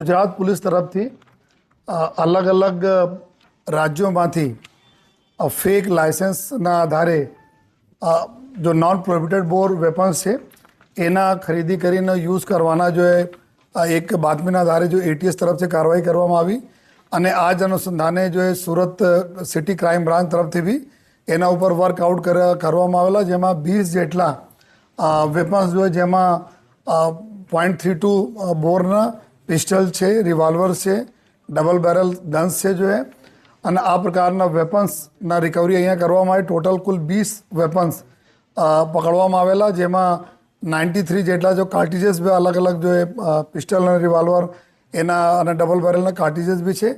Gujarat police તરફથી અલગ અલગ રાજ્યોમાંથી ફેક લાયસન્સના આધારે જો નોન પ્રોહિબિટેડ બોર વેપન્સ છે, એના ખરીદી કરીને યુઝ કરવાના જો એક બાતમીના આધારે જો એટીએસ તરફથી કાર્યવાહી કરવામાં આવી અને આ જ અનુસંધાને જો એ સુરત સિટી ક્રાઇમ બ્રાન્ચ તરફથી બી એના ઉપર વર્કઆઉટ કરવામાં આવેલા, જેમાં વીસ જેટલા વેપન્સ જો જેમાં પોઈન્ટ થ્રી ટુ બોરના પિસ્ટલ છે રિવોલ્વર છે ડબલ બેરલ ગન્સ છે જો એ. અને આ પ્રકારના વેપન્સના રિકવરી અહીંયા કરવામાં આવી. ટોટલ કુલ વીસ વેપન્સ પકડવામાં આવેલા, જેમાં નાઇન્ટી થ્રી જેટલા જો કાર્ટીજીસ બી અલગ અલગ જો પિસ્ટલ અને રિવોલ્વર એના અને ડબલ બેરલના કાર્ટીજીસ બી છે.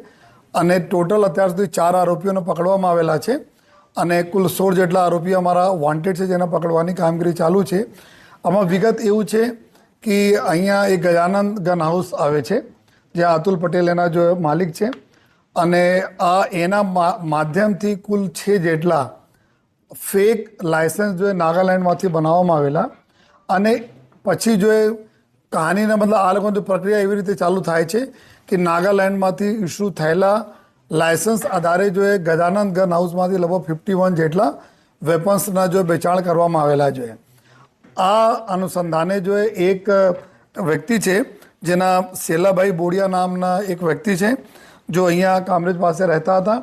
અને ટોટલ અત્યાર સુધી ચાર આરોપીઓને પકડવામાં આવેલા છે. અને કુલ સોળ જેટલા આરોપીઓ અમારા વોન્ટેડ છે, જેને પકડવાની કામગીરી ચાલુ છે. આમાં વિગત એવું છે કે અહીંયા એ ગજાનંદ ગન હાઉસ આવે છે જે અતુલ પટેલ એના જો માલિક છે. અને આ એના માધ્યમથી કુલ છે જેટલા ફેક લાયસન્સ જો નાગાલેન્ડમાંથી બનાવવામાં આવેલા. અને પછી જો એ કહાનીના મતલબ આ લોકોની પ્રક્રિયા એવી રીતે ચાલુ થાય છે કે નાગાલેન્ડમાંથી ઇસ્યુ થયેલા લાયસન્સ આધારે જો એ ગજાનંદ ગન હાઉસમાંથી લગભગ ફિફ્ટી વન જેટલા વેપન્સના જો વેચાણ કરવામાં આવેલા છે. આ અનુસંધાને જો એક વ્યક્તિ છે, જેના શેલાભાઈ બોડિયા નામના એક વ્યક્તિ છે, જો અહીંયા કામરેજ પાસે રહેતા હતા